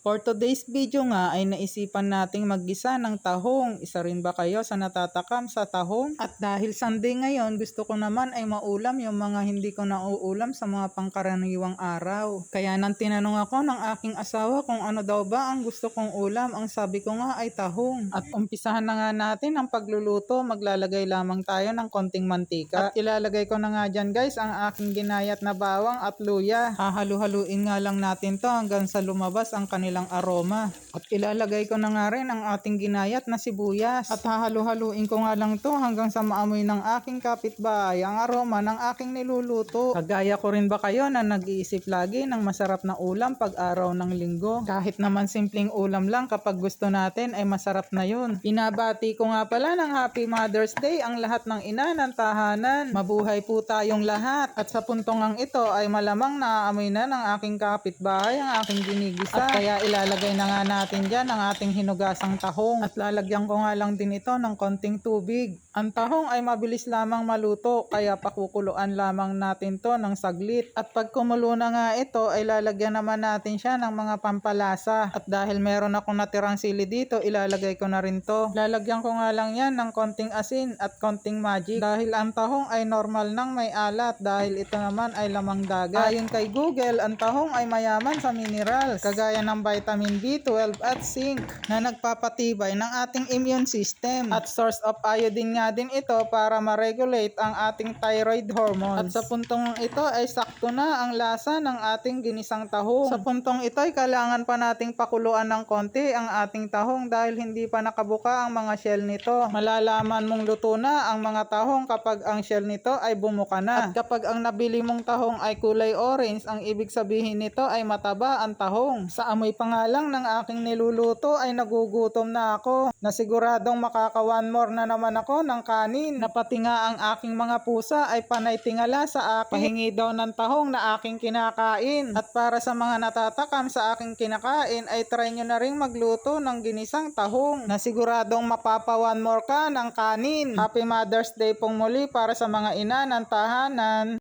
For today's video nga ay naisipan nating maggisa ng tahong. Isa rin ba kayo sa natatakam sa tahong? At dahil Sunday ngayon, gusto ko naman ay maulam yung mga hindi ko nauulam sa mga pangkaraniwang araw. Kaya nang tinanong ako ng aking asawa kung ano daw ba ang gusto kong ulam, ang sabi ko nga ay tahong. At umpisahan na nga natin ang pagluluto. Maglalagay lamang tayo ng konting mantika. At ilalagay ko na nga dyan guys ang aking ginayat na bawang at luya. Hahalu-haluin nga lang natin to hanggang sa lumabas ang kanilang aroma. At ilalagay ko na nga rin ang ating ginayat na sibuyas. At hahalu-haluin ko nga lang to hanggang sa maamoy ng aking kapitbahay ang aroma ng aking niluluto. Kagaya ko rin ba kayo na nag-iisip lagi ng masarap na ulam pag araw ng linggo? Kahit naman simpleng ulam lang kapag gusto natin ay masarap na yun. Binabati ko nga pala ng Happy Mother's Day ang lahat ng ina ng tahanan. Mabuhay po tayong lahat. At sa puntongang ito ay malamang naaamoy na ng aking kapitbahay ang aking ginigisa. At kaya ilalagay na nga natin dyan ang ating hinugasang tahong. At lalagyan ko nga lang din ito ng konting tubig. Ang tahong ay mabilis lamang maluto kaya pakukuluan lamang natin to ng saglit. At pag kumulo na nga ito ay lalagyan naman natin siya ng mga pampalasa. At dahil meron akong natirang sili dito, ilalagay ko na rin to. Lalagyan ko nga lang yan ng konting asin at konting magic. Dahil ang tahong ay normal nang may alat dahil ito naman ay lamang dagat. Ayon kay Google, ang tahong ay mayaman sa minerals kagaya ng vitamin B12 at zinc na nagpapatibay ng ating immune system. At source of iodine nga din ito para ma-regulate ang ating thyroid hormones. At sa puntong ito ay sakto na ang lasa ng ating ginisang tahong. Sa puntong ito ay kailangan pa nating pakuluan ng konti ang ating tahong dahil hindi pa nakabuka ang mga shell nito. Malalaman mong luto na ang mga tahong kapag ang shell nito ay bumuka na. At kapag ang nabili mong tahong ay kulay orange, ang ibig sabihin nito ay mataba ang tahong. Sa amoy pa nga ng aking niluluto ay nagugutom na ako. Nasiguradong makaka one more na naman ako ng kanin. Napati nga ang aking mga pusa ay panay tingala sa akin. Pahingi daw ng tahong na aking kinakain. At para sa mga natatakam sa aking kinakain ay try nyo na ring magluto ng ginisang tahong. Nasiguradong mapapa one more ka ng kanin. Happy Mother's Day pong muli para sa mga ina ng tahanan.